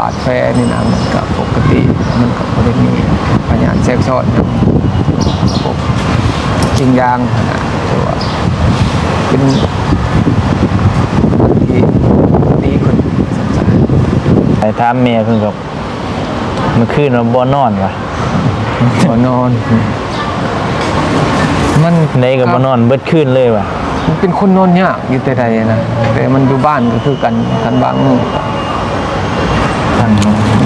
บาดแผลนี่นะมันก็ปกติมันก็บ่ได้มีปัญญาแทรกซ้อนอย่างพวกจริงยางนะแต่ว่าเป็นคนที่ดีคนสงสารไปถามเมียเพิ่นก็เมื่อคืนเราบ่นอนว่ะบ่นอน มันในก็บ่นอนเบิดคืนเลยว่ะมันเป็นคนนอนยากอยู่แต่ใดนะแต่มันอยู่บ้านก็คือกันกันบางมื้อทาง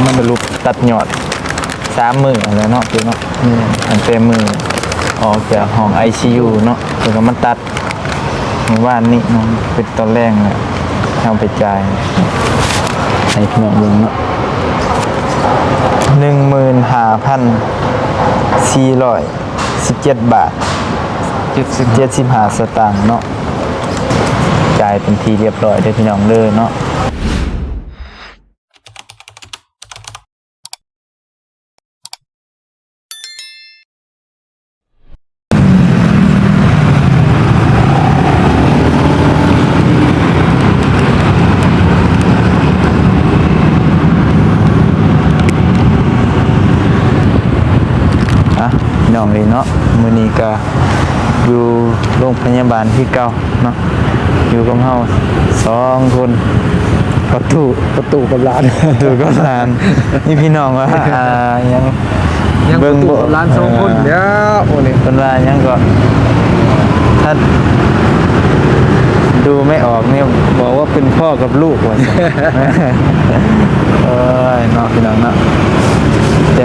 มันบรรลุตัดยอดสามมือแล้วเนาะคือเนาะนี่อันเป็นมือออกจากห้อง ICU เนาะแล้วก็มาตัดเมื่อวานนี้เนาะเป็นตอนแรกเนี่ยเอาไปจ่ายให้พี่น้องเบิ่งเนาะหนึ่งหมื่นห้าพันสี่ร้อยสิบเจ็ดบาทเจ็ดสิบเจ็ดสิบห้าสตางค์เนาะจ่ายเป็นทีเรียบร้อยได้อพี่น้องเลยเนาะอะพี่น้องเลยเนาะมื้อนี้ก็อยู่โรงพยา บาลที่เก่าเนาะอยู่กับเฮาสองคนประตูประตูกับร้านดูก็ลานนี่พี่น้องว่าอ่ายังยังประตูบ่กับร้านสองคนเดี๋ยวโอ้นี่เป็นว่ายังก็ถ้า ดูไม่ออกเนี่ยบอกว่าเป็นพ่อกับลูกว่าเอ้ยเนาะพี่น้องเนาะแต่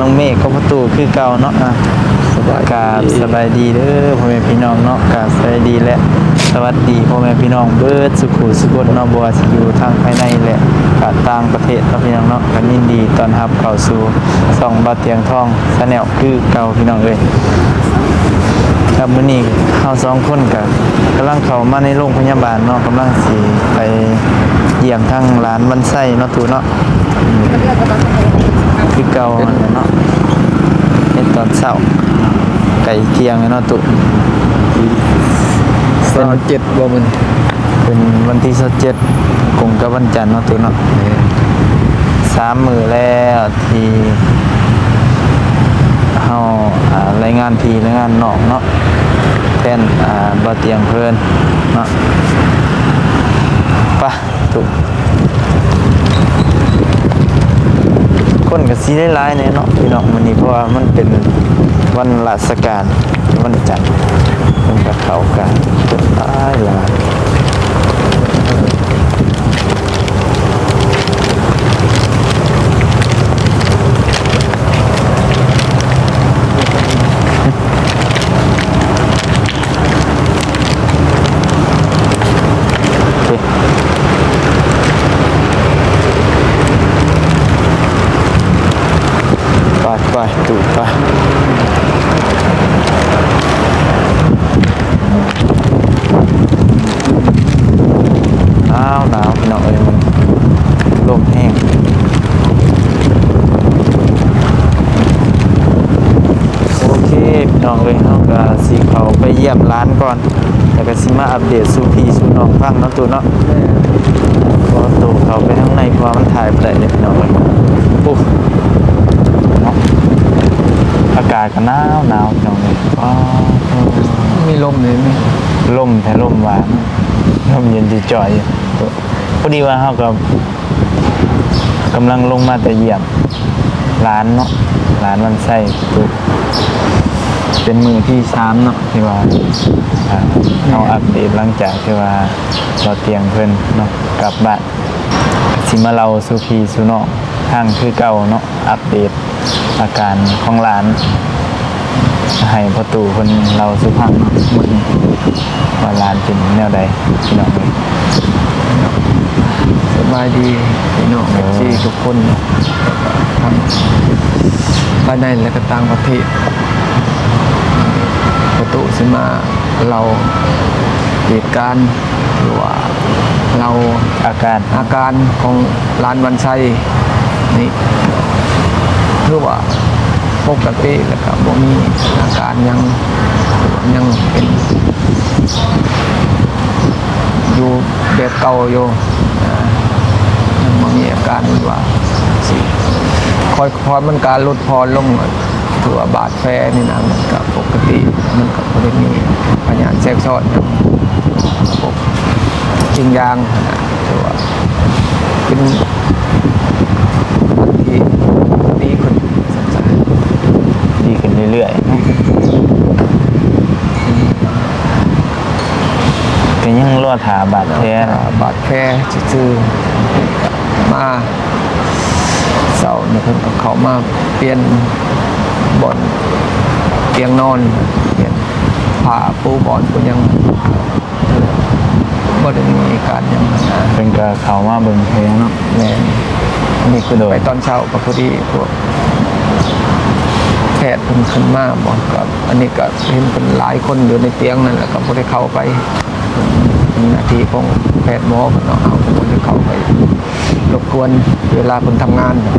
น้องเมฆก็ประตูคือเก่าเนาะอะสบายกราบสบายดีเด้อพ่อแม่พี่น้องเนาะกราบสบายดีและสวัสดีพ่อแม่พี่น้องเบิดสุขุสุขนเนาะบ่ว่าสิอยู่ทางภายในและกาต่างประเทศเนาะพี่น้องเนาะกันยินดีต้อนรับเข้าสู่ช่องบ่าวเตียงทองชาแนลคือเก่าพี่น้องเอ้ย ครับมื้อนี้เฮาสองคนก็กำลังเข้ามาในโรงพยาบาลเนาะกำลังสิไปเยี่ยมทางร้านวันไส้เนาะตูเนาะอืมคือเก่านั่นแหละเนาะในตอนเช้าไก่เคียงเนาะตุสาวเจ็ดบ่มันเป็นวันที่สิบเจ็ดกงกับวันจันทร์เนาะตุเนาะ สามมือแล้วที่ เฮาอ่ารายงานทีรายงานนอกเนาะแทนอ่าบ่เตียงเพลินเนาะไปะถูกคนกับสีได้หลายๆแน่เนาะพี่น้องมันนี้เพราะว่ามันเป็นวันราชการวันจันทร์เพิ่นก็เข้ากันหลายหลาย โอเคไปไปดูไปหนาวหนาวพี่น้องเอ้ยมันลมแห้งโอเคพี่ น้องเลยเราก็สีเขาไปเยี่ยมร้านก่อนแล้วก็สิมาอัปเดตสู่พี่สู่น้องฟังเนาะตัวเนาะพอตูเขาไปข้างในเพราะว่ามันถ่ายไปได้เลยพี่น้องเลยปุ๊บเนาะอากาศก็หนาวหนาวพี่น้องเลยว้าวมีลมเลยไหมลมแต่ลมหวานลมเย็นจีจ่อยอยู่พอดีว่าเขากับกำลังลงมาแต่เยี่ยมร้านเนาะร้านวันไส้ปุ๊บ เป็นมือที่สามเนาะที่ว่าอ่าเอาอัปเดตหลังจากที่ว่าเราเตียงเพิ่นเนาะกลับบ้านสิมาเราสุพีสุนองทางคือเก่าเนาะอัปเดตอาการของหลานให้ประตูคนเราสุพังเนาะมื้อนี้ว่าหลานเป็นแนวใดพี่น้องเลยสบายดีพี่น้องเออที่ทุกคนทำภายในและก็ต่างประเทศ ประตูสิมาเราเหตุการณ์หรือว่าเราอาการอาการของร้านวันชัยนี่คือว่าปกติแล้วก็บ่มีอาการยังยังเป็นอยู่แบบเก่าอยู่อ่ามันบ่มีอาการว่าสิคอยคอยมันการลดพรลง ถือว่าบาดแผลนี่นะมันก็ปกติมันก็บ่ได้มีปัญญาแทรกซ้อนนะระบบจริงยางนะถือว่าเป็นอันที่ดีขึ้นสันดีขึ้นเรื่อยๆเนาะก็ยังรอดหาบาดแผลบาดแผลซื่อๆมาเสาเนี่ยเพิ่นเข้ามาเปลี่ยน บ่อนเตียงนอนเปลี่ยนผ้าปูบ่อนก็ยังบ่ได้มีการหยังนะเป็นกะเขามาเบิ่งแผลเนาะแม่นอันนี้คือโดยไปตอนเช้าก็พอดีพวกแพทย์เพิ่นขึ้นมาบอกกับ อันนี้ก็เห็นเป็นหลายคนอยู่ในเตียงนั่นแหละก็บ่ได้เข้าไปเป็นหน้าที่ของแพทย์หมอเพิ่นเนาะเอาบ่ได้เข้าไปรบกวนเวลาเพิ่นทำงานนะ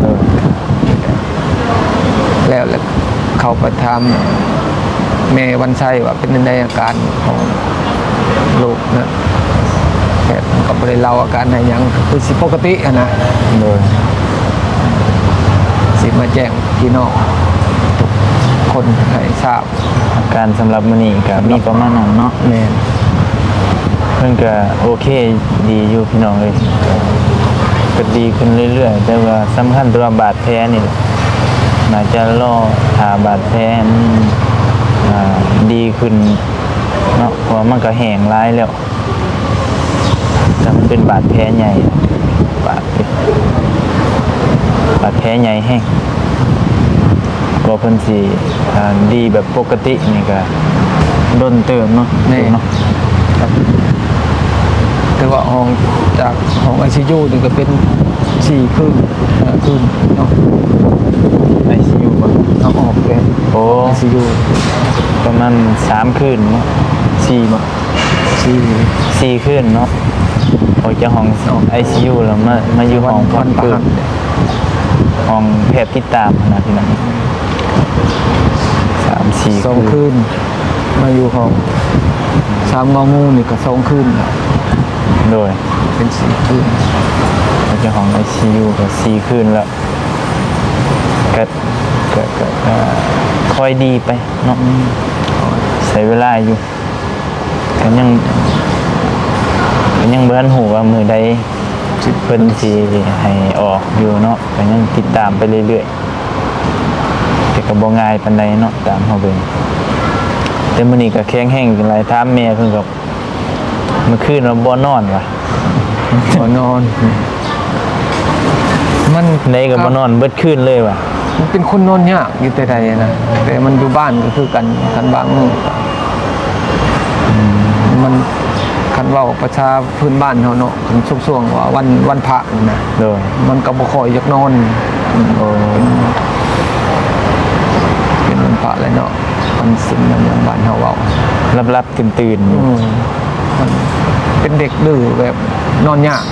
เออ แล้วแล้ว เข้าไปถามแม่วันชัยว่าเป็นในอาการของลูกนะแพทย์ก็บ่ได้เล่าอาการให้หยังคือสิปกติอะนะโดยสิมาแจ้งพี่น้องทุกคนให้ทราบอาการสำหรับมื้อนี้ก็มีประมาณนั้นเนาะแม่นเพิ่นก็โอเคดีอยู่พี่น้องเลยก็ดีขึ้นเรื่อยๆ แต่ว่าสำคัญตัวบาดแผลนี่แหละ น่าจะรอหาบาดแผลมันอ่าดีขึ้นเนาะเพราะมันก็แห้งร้ายแล้วแต่มันเป็นบาดแผลใหญ่บาดบาดแผลใหญ่แห้งก็เพิ่นสิอ่าดีแบบปกตินี่ก็ดนเติมเนาะนี่เนาะครับแต่ว่าห้องจากห้องไอซียูนี่ก็เป็นสี่คืนห้าคืนเนาะไอซียูบ่ เอาออกเลยโอ้ไอซียูประมาณสามคืนเนาะสี่บ่สี่สี่คืนเนาะออกจากห้องไอซียูแล้วมามาอยู่ห้องพัวักนประคืหันนห้องแพทย์ติดตามนะพี่น้องสามสี่สองคืนมาอยู่ห้องสามงองูนี่ก็สองคืนน่ะโดยเป็นสี่คืนออกจากห้องไอซียูก็สี่คืนแล้วก็ ก็ก็ก็คอยดีไปเนาะใช้เวลาอยู่ก็ยังก็ยังเบิ่นหูว่ามือใดเพิ่นสิให้ออกอยู่เนาะก็ยังติดตามไปเรื่อยๆแต่ก็บ่ง่ายปานใดเนาะตามเฮาเบิ่งแต่มื้อนี้ก็แข็งแห้งจังไรถามแม่เพิ่นก็เมื่อคืนว่าบ่นอนว่ะหัวนอน มันไหนก็บ่นอนเบิดคืนเลยว่ะ มันเป็นคนนอนยากอยู่แต่ใดนะแต่มันอยู่บ้านก็คือกันกันบางมื้อมันคันเว้าประชาพื้นบ้านเฮาเนาะคันช่วงๆว่าวันวันพระนี่นะโดยมันก็บ่ค่อยอยากนอนโอ้เป็นวันพระเลยเนาะมันสิ้นมันอย่างบ้านเฮาเว้ารับๆตื่นๆอยู่อืมมันเป็นเด็กดื้อแบบนอนยาก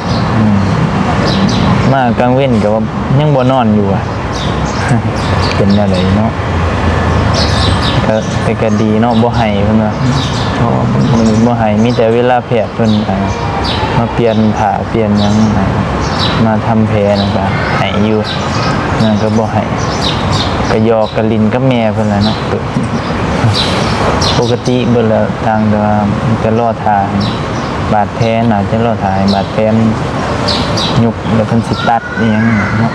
มากลางเว้นก็ว่ายังบ่นอนอยู่อะ เป็นอะไรเนาะก็แต่ก็ดีเนาะบ่ให้เพิ่นว่าเพราะว่ามันบ่ให้มีแต่เวลาแพทย์เพิ่นอ่ามาเปลี่ยนผ้าเปลี่ยนหยังมาทำแผลนั่นก็ให้อยู่นั่นก็บ่ให้ก็ยอกกะลินกับแม่เพิ่นแหละเนาะปกติเบิ่นแล้วทางแต่ว่ามันจะรอทางบาดแผลน่าจะรอทางบาดแผลยุบแล้วเพิ่นสิตัดอีหยังเนาะ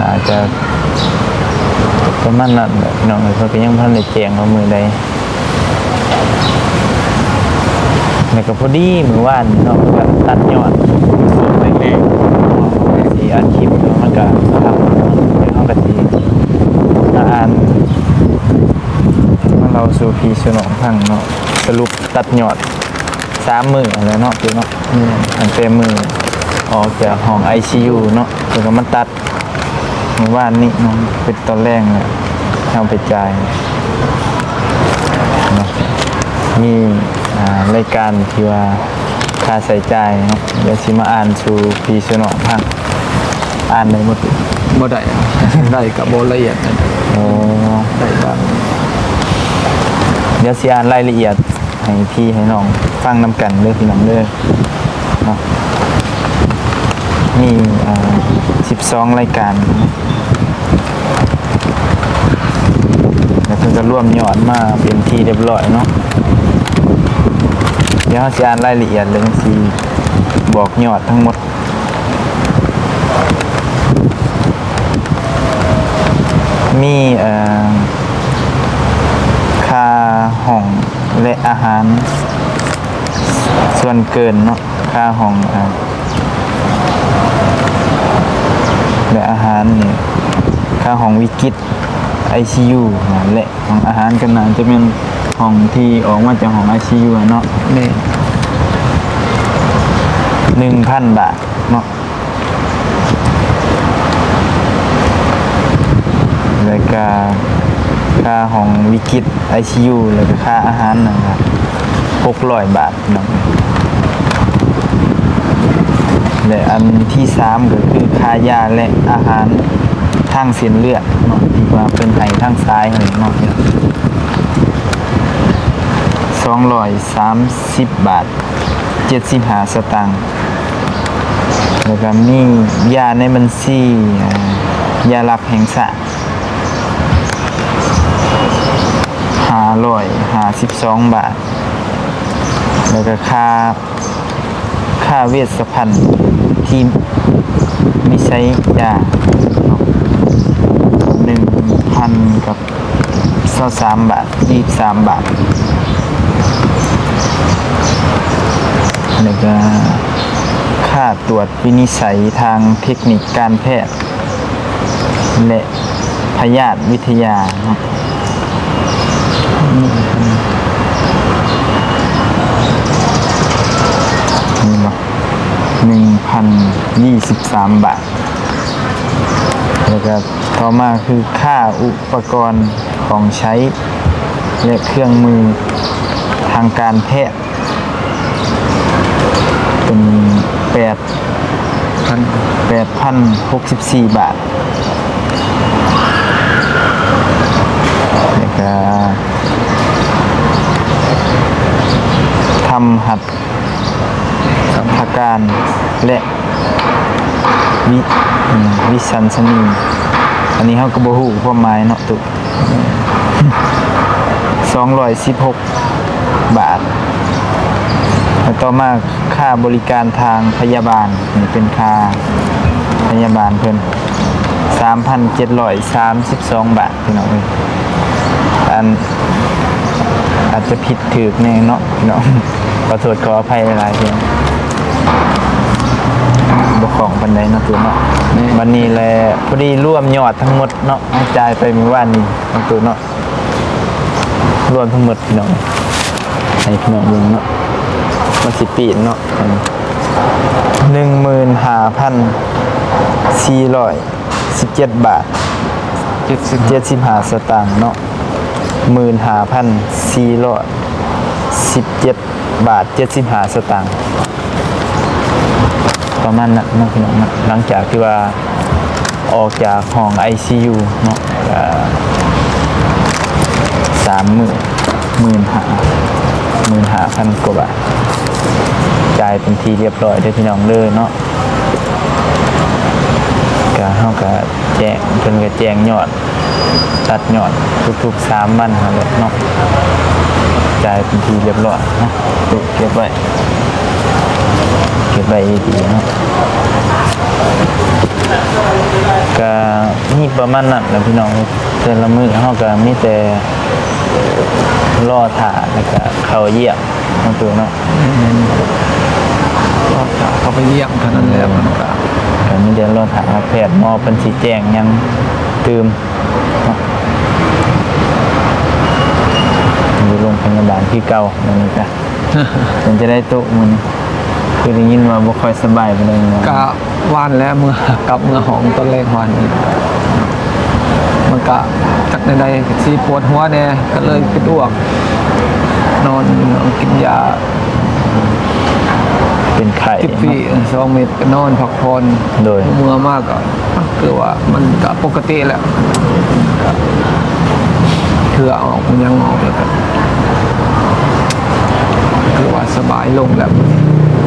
น่าจจะประมาณนั้นแหละน้องเอ้ยเพิ่นก็ยังบ่ทันได้แจ้งว่ามือใดแล้วก็พอดีมือว่านนาะมันก็ตัดยอดส่วนแรกๆสีอัดคลิปแล้วมันก็ทำเดี๋ยวเขาก็สีมาอ่านมาเราสู่พีสนองพังเนาะสรุปตัดยอดสามมืออะไรเนาะพี่เนาะอันเต็มมือออกจากห้อง ICU เนาะแล้วก็มาตัด มือว่านนี่เนาะเป็นตอนแรกเนี่ยเอาไปจ่ายเนาะมีอ่ารายการที่ว่าค่าใส่จ่ายเนาะเดี๋ยวสิมาอ่านสู่พีสนองพังอ่านในหมดบ่ได้อะได้กับบ่ละเอียดนะโอ้ได้บางเดี๋ยวสิอ่านรายละเอียดให้พี่ให้น้องฟังนำกันเด้อพี่น้องเด้อเนาะมีอ่า12 รายการ แล้วเพิ่นก็ ร่วมยอดมาเป็นที่เรียบร้อยเนาะเดี๋ยวเราสิอ่านรายละเอียดเลยสิบอกยอดทั้งหมดมีค่าห้องและอาหาร ส่วนเกินเนาะค่าห้องอและอาหารเนี่ยค่าห้องวิกฤต ICU นะและของอาหารกันนะจะเป็นห้องที่ออกมาจากห้อง ICU อะเนาะนี่หนึ่งพันบาทเนาะแล้วก็ค่าของวิกฤต ICU แล้วก็ค่าอาหารนะครับหกร้อยบาทเนาะและอันที่สามก็คือค่ายาและอาหาร ทางเส้นเลือดเนาะที่ว่าเป็นไหทางซ้ายอะไรเนาะสองร้อยสามสิบบาทเจ็ดสิบห้าสตางค์แล้วก็มียาในบัญชียาหลักแห่งสะหาร้อยหาสิบสองบาท แล้วก็ค่าค่าเวชภัณฑ์ที่มีใช้ยาหนึ่งพันกับเศร้า สามบาทยี่สามบาทแล้วก็ค่าตรวจวินิจฉัยทางเทคนิคการแพทย์ และพยาธิวิทยาเนาะนี่เนาหนึ่งพันยี่สิบสามบาท แล้วก็ต่อมาคือค่าอุปกรณ์ของใช้ และเครื่องมือทางการแพทย์เป็นแปดพันแปดพันหกสิบสี่บาทแล้วก็ทำหัตถการและวิอืม วิสันสนีอันนี้เขาก็บฮูความหมายเนาะตุสองร้อยสิบหกบาทแล้วต่อมาค่าบริการทางพยาบาลนี่เป็นค่าพยาบาลเพิ่น3,732บสองบาทพี่น้องเอ้ยอันอาจจะผิดถูกแน่เนาะพี่น้องขอโทษขออภัยหลายๆเพียง บ่ของปันใดเนาะตัวเนาะวันนี้แหละพอดีร่วมยอดทั้งหมดเนาะเอาจ่ายไปเมื่อวานนี้เนาะตัวเนาะรวมทั้งหมดพี่น้องให้พี่น้องเบิ่งเนาะมันสิปีนเนาะหนึ่งหมื่นห้าพันสี่ร้อยสิบเจ็ดบาทเจ็ดสิบเจ็ดสิบห้าสตางค์เนาะหมื่นห้าพันสี่ร้อยสิบเจ็ดบาทเจ็ดสิบห้าสตางค์ ประมาณนั้นเนาะพี่น้องนะหลังจากที่ว่าออกจากห้อง ICU เนาะสามหมื่นหมื่นห้าหมื่นห้าพันกว่าบาทจ่ายเป็นทีเรียบร้อยได้อพี่น้องเลยเนาะก็เฮาก็แจ้งเพิ่นก็แจ้งยอด ตัดยอดทุกๆ3วันครับเนาะจ่ายเป็นทีเรียบร้อยเนาะเก็บไว้ เก็บไว้ดีๆนะก็นี่ประมาณนั้นนะพี่น้องแต่ละมือเฮาก็มีแต่รอถาแล้วก็เขาเยี่ยมเนาะตัวเนาะก็จะเขาไปเยี่ยมเท่านั้นแหละมันก็ก็มีเดินรถาแพทย์หมอเป็นสีแจงยังตืมอยู่โรงพยาบาลที่เก่ามันนี้จ้ะมันจะได้โต๊ะมัน คือได้ยินว่าบ่ค่อยสบายไปเลยเนาะกะวานแล้วเมื่อกลับเมื่อหองต้นเลขวันนี้มันก็จากในใดๆสีปวดหัวเนี่ยก็เลยไปอ้วก นอนกินยาเป็นไข้ทิฟฟี่สองเม็ดก็นอนพักผ่อนโดยเมื่อมากก็คือว่ามันก็ปกติแหละก็เถื่อออกมันยังออกแล้วก็คือว่าสบายลงแล้ว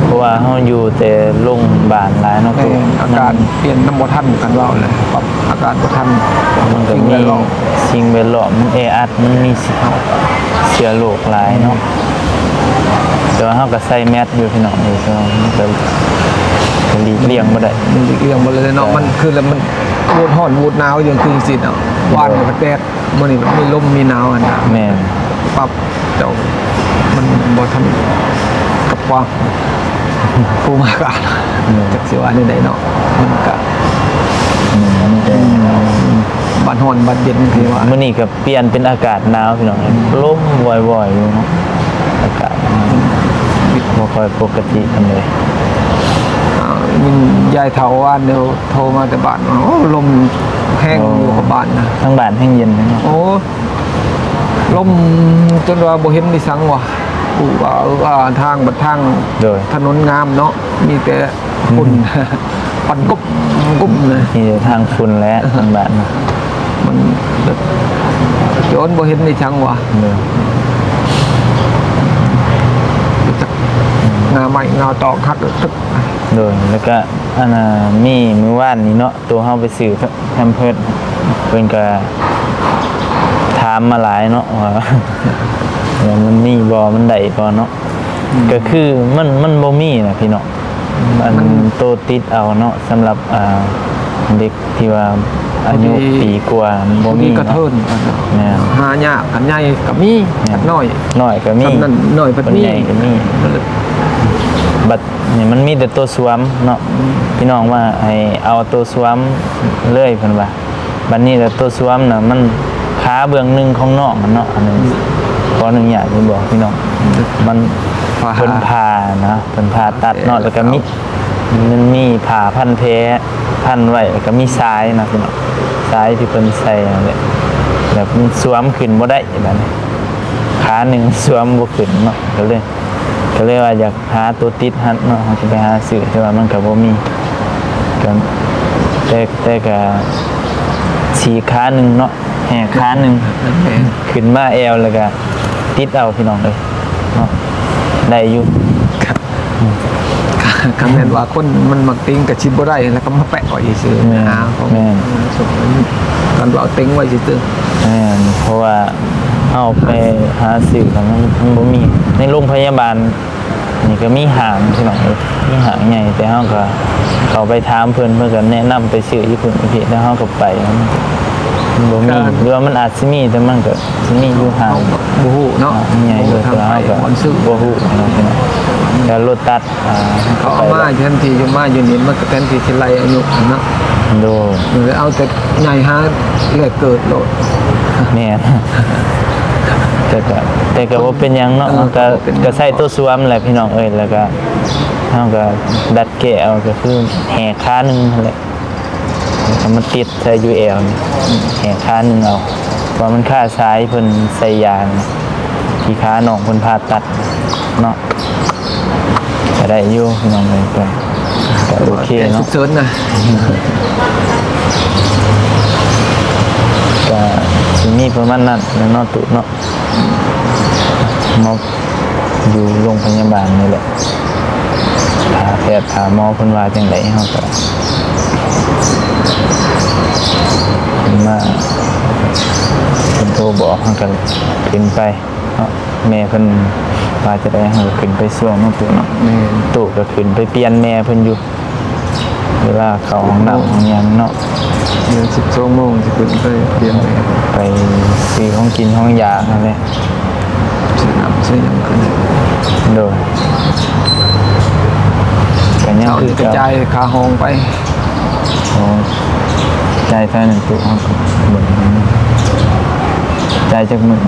เพราะว่าเฮาอยู่แต่โรงพยาบาลหลายเนาะแม่นอาการเปลี่ยนน้ำบ่ทันกันเว่าเลยปรับอาการบ่ทันมันก็สิ่งมีแวดล้อมสิ่งแวดล้อมมันแออัดมันมีเชื้อโรคหลายเนาะแต่ว่าเฮาก็ใส่แมสอยู่พี่น้องนี่ก็มันก็ก็หลีกเลี่ยงบ่ได้ มันเรื่องบ่เลยเนาะมันคือแล้วมันวูดฮ้อนวูดหนาวอย่างคือสิเนาะวานมันก็แดดมื้อนี้มันมีลมมีหนาวอันนะแม่นปรับเจ้ามันบ่ทันกับค วามภูมิอากาศจักสิว่าได้เนาะมันก็มันก็บ้านฮ้อนบ้านเย็นคือว่ามื้อนี้ก็เปลี่ยนเป็นอากาศหนาวพี่น้องลมว่อยๆอยู่เนาะอากาศบ่ค่อยปกติกันเลยอ่ามินยายเฒ่าว่านเดี๋ยวโทรมาแต่บ้านว่าโอ้ลมแห้งอยู่กับบ้านนะทั้งบ้านแห้งเย็นเลยเนาะโอ้ลมจนว่าบ่เห็นดิสังว่ะ กูว่าเออว่าทางบัดทางโดย ถนนงามเนาะมีแต่ฝุ่นปันกุบกุบเลยมีแต่ทางฝุ่นและทางบ้านเนาะมันแบบจนบ่เห็นดิสังว่ะโดยงาใหม่งาตอกคักตึกโดยแล้วก็อันน่ะมีมื้อวานนี้เนาะตัวเฮาไปซื้อแพมเพิร์สเพิ่นก็ถามมาหลายเนาะว่า ว่ามันมีบ่มันได้บ่เนาะก็คือมันมันบ่มีนะพี่เนาะมันโตติดเอาเนาะสำหรับอ่าเด็กที่ว่าอายุปีกว่ามันบ่บ่มีมีกระเทินแม่นหายากกันใหญ่กับมีแม่นกันน้อยน้อยก็มีทำนั่นน้อยเพิ่นคนมีใหญ่ก็มีบัดนี่มันมีแต่ตัวสวมเนาะพี่น้องว่าให้เอาตัวสวมเลื่อยเพิ่นว่าบัดนี้แต่ตัวสวมน่ะมันขาเบื้องหนึงของน้องมันเนาะอันนึง ขออนุญาตที่บอกพี่น้อง มันผ่า เพิ่นผ่านะเพิ่นผ่าตัดเนาะแล้วก็มีมันมีผ่าพันแผลพันไว้แล้วก็มีสายนะพี่น้องสายที่เพิ่นใส่นั่นแหละแบบมันสวมขึ้นบ่ได้แบบนี้ขาหนึ่งสวมบ่ขึ้นเนาะก็เลยก็เลยว่าอยากหาตัวติดหัดเนาะเขาจะไปหาซื้อแต่ว่ามันก็บ่มีก็แต่แต่ก็สีขาหนึ่งเนาะแหกขาหนึ่งแม่นขึ้นมาแอวแล้วก็ ติดเอาพี่น้องเลยเนาะได้อยู่คำแม่นว่าคนมันมักติ้งกับชิบบ่ได้แล้วก็มาแปะไว้ซื่อๆนะของสมกันว่าเอาติ้งไว้ซื่อแม่นเพราะว่าเอาไปหาซื้อแล้วมันมันบ่มีในโรงพยาบาลนี่ก็มีห่างพี่น้องเอ้ยมีห่างใหญ่แต่เฮาก็เขาไปถามเพิ่นเพิ่นก็แนะนำไปซื้อญี่ปุ่นโอเคแล้วเฮาก็ไปมันมัน บ่มีหรือว่ามันอาจสิมีแต่มันก็สิมีอยู่ๆห่างเอาบ่ฮู้เนาะใหญ่เลยทางแล้วไปเฮาก็มันซื้อบ่ฮู้เนาะพี่น้องแล้วรถตัดอ่าเขาเอามาทันทีอยู่มาอยู่นี่มันก็แทนที่สิไล่อายุเนาะโดมันเลยเอาแต่ใหญ่หาแลกเกิดโลดแม่นแต่ก็แต่ก็บ่เป็นหยังเนาะเออมันก็ก็บ่เป็นหยังก็ใส่ตัวสวมแหละพี่น้องเอ้ยแล้วก็เฮาก็ดัดแกะเอาก็คือแห่ขาหนึงนั่นแหละ แล้วก็มันติดใส่ UL นี่แขนขาหนึ่งเอาเพราะมันค่าซ้ายเพิ่นใส่ยางที่ขาหนองเพิ่นผ่าตัดเนาะก็ได้อยู่พี่น้องเลยก็ก็โอเคแต่เนาะฉุกเฉินนะก็สิมีประมาณนั้นแล้วเนาะตุเนาะมาอยู่โรงพยาบาลนี่แหละถาแพทย์ถามหมอเพิ่นว่าจังไดเฮาก็ มาเพิ่นโทรบอกเฮาก็ขึ้นไปเนาะแม่เพิ่นว่าจะได้เฮาก็ขึ้นไปส่วงเนาะตุเนาะแม่นตู่ก็ขึ้นไปเปลี่ยนแม่เพิ่นอยู่ เวลาเข้าห้องน้ำห้องหยังเนาะเดือน12โมงสิขึ้นไปเตรียมไปไปซื้อห้องกินห้องยาอะไรซื้อน้ำซื้อหยังขึ้นโดยก็ยังเช้าคือนี่กระจายขาห้องไป โอ้ใจายเท่านั้นตู่ห้องก็เบิ่งใจายจากมือ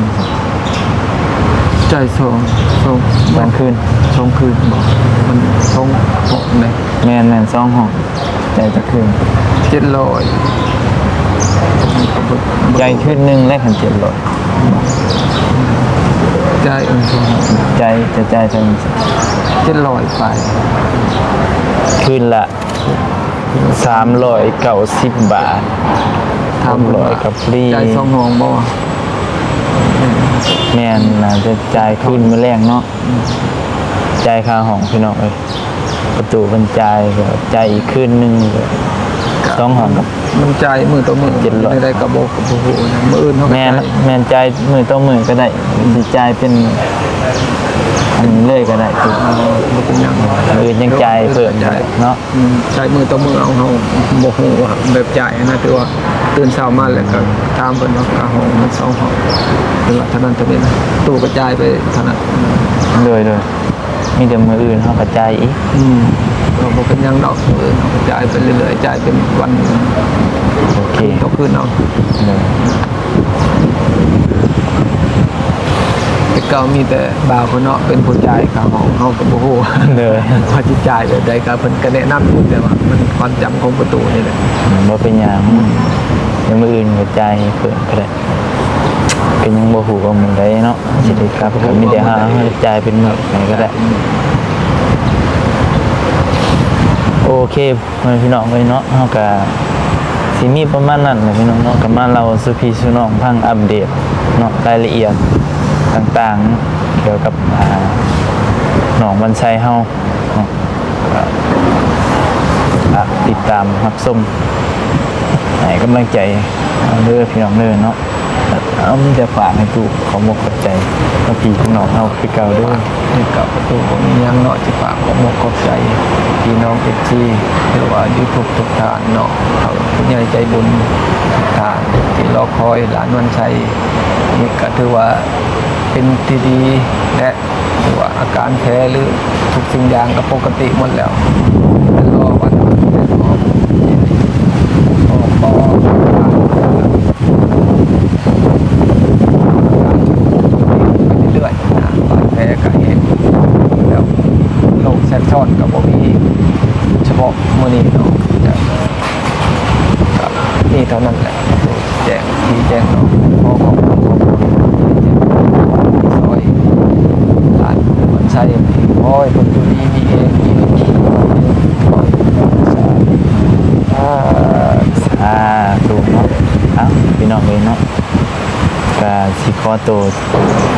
ใจสองสองกลางคืนสองคืนบอกมันสองหกเลยแม่นแม่นสองห้องใจายจากคืนเจ็ดร้อยใจายคืนหนึ่งได้ขันเจ็ดร้อยใจเออใจายจะใจายเท่านั้นเจ็ดร้อยไปคืนละ สามร้อยเก้าสิบบาททำร้อยกับฟรีใจสองห้องบ่แม่นน่าจะจ่ายคืนมื้อแรกเนาะจ่ายค่าห้องพี่น้องเอ้ยประตูมันจ่ายก็จ่ายอีกคืนหนึงก็สองห้องกับ มันใจายมือต่อมือเจ็ดร้อย ไม่ได้กระบอกกระโหนะมืออื่นเขาก็แม่นจ่าย แม่นจ่ายมือต่อมือก็ได้สิจ่ายเป็น อันนี้เลยก็ได้ถูกเออบ่เป็นหยังอื่นยังจ่ายเพิ่มจ่ายเนาะอืมจ่ายมือต่อมือเอาเขาบ่ฮู้ว่าแบบจ่ายนะแต่ว่าตื่นเช้ามาแล้วก็ตามเพิ่นว่าค่าห้องมันสองห้องเป็นว่าเท่านั้นเท่านี้นะตู้ก็จ่ายไปเท่านั้นเลยเลยมีแต่มืออื่นเขากระจายอีกอืมเราบ่เป็นหยังดอกมืออื่นเขาก็จ่ายไปเรื่อยๆจ่ายเป็นวันโอเคต่อคืนเอาเลยแต่ เก่ามีแต่บ่าวคนเนาะเป็นผู้จ่ายค่าห้องเฮาก็บ่ฮู้เลยว่าสิจ่ายแบบใดก็เพิ่นก็แนะนำอยู่แต่ว่ามันความจำของประตูนี่แหละว่าเป็นอย่างเดี๋ยวมืออื่นกระจายให้เพิ่มก็ได้เป็นยังบ่หูว่ามึงได้เนาะสิได้ครับผมมีแต่หาให้จ่ายเป็นหมดไหนก็ได้โอเคพ่อแม่พี่น้องเลยเนาะเฮาก็สิมีประมาณนั้นแหละพี่น้องเนาะก็มาเราสุพี่สุน้องพังอัปเดตเนาะรายละเอียด ต่างๆ เกี่ยวกับหนองบันไซเฮาติดตามรับชมให้กำลังใจเอาเด้อพี่น้องเด้อเนาะเอามีแต่ฝากให้ตู้ขอมกขอบใจพี่พี่น้องเฮาคือเก่าด้อนี่กับประตูผมยังเนาะที่ฝากขอบอกขอบใจพี่น้องเอฟซีหรือว่ายูทูบทุกทานเนาะเขาผู้ใหญ่ใจบุญทุกทานที่รอคอยหลานวันชัยนี่ก็ถือว่า เป็นที่ดีและถือว่าอาการแพ้หรือทุกสิ่งอย่างก็ปกติหมดแล้วรอวันแต่รอพอพอเรื่อยๆนะบาดแผลก็เห็นแล้วโรคแทรกซ้อนกับบ่มีเฉพาะมื้อนี้เนาะจะครับนี่เท่านั้นแหละแจ้งที่แจ้งเนาะพอของซอยหลานมันใช่โอ้ยคนอยู่ดีมีเองมีเองโอ้ยสาธุอ่า สาธุเนาะเอ้าพี่ น้องเลยเนาะก็สิขอตัว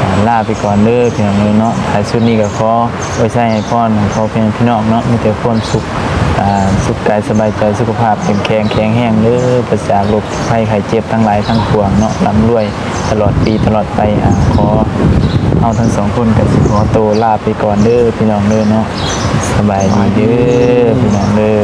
อ่าลาไปก่อนเด้อพี่น้องเลยเนาะท้ายสุดนี้ก็ขอไว้ใช้ให้พรขอเพียงพี่น้องเนาะมีแต่ความสุขอ่าสุขกายสบายใจสุขภาพเข้มแข็งแข็งแรงเด้อประจากโรคภัยไข้เจ็บทั้งหลายทั้งปวงเนาะร่ำรวยตลอดปีตลอดไปอ่าขอเอาทั้งสองคนกับสิขอตัวลาไปก่อนเด้อพี่น้องเด้อเนาะสบายดีเด้อพี่น้องเด้อ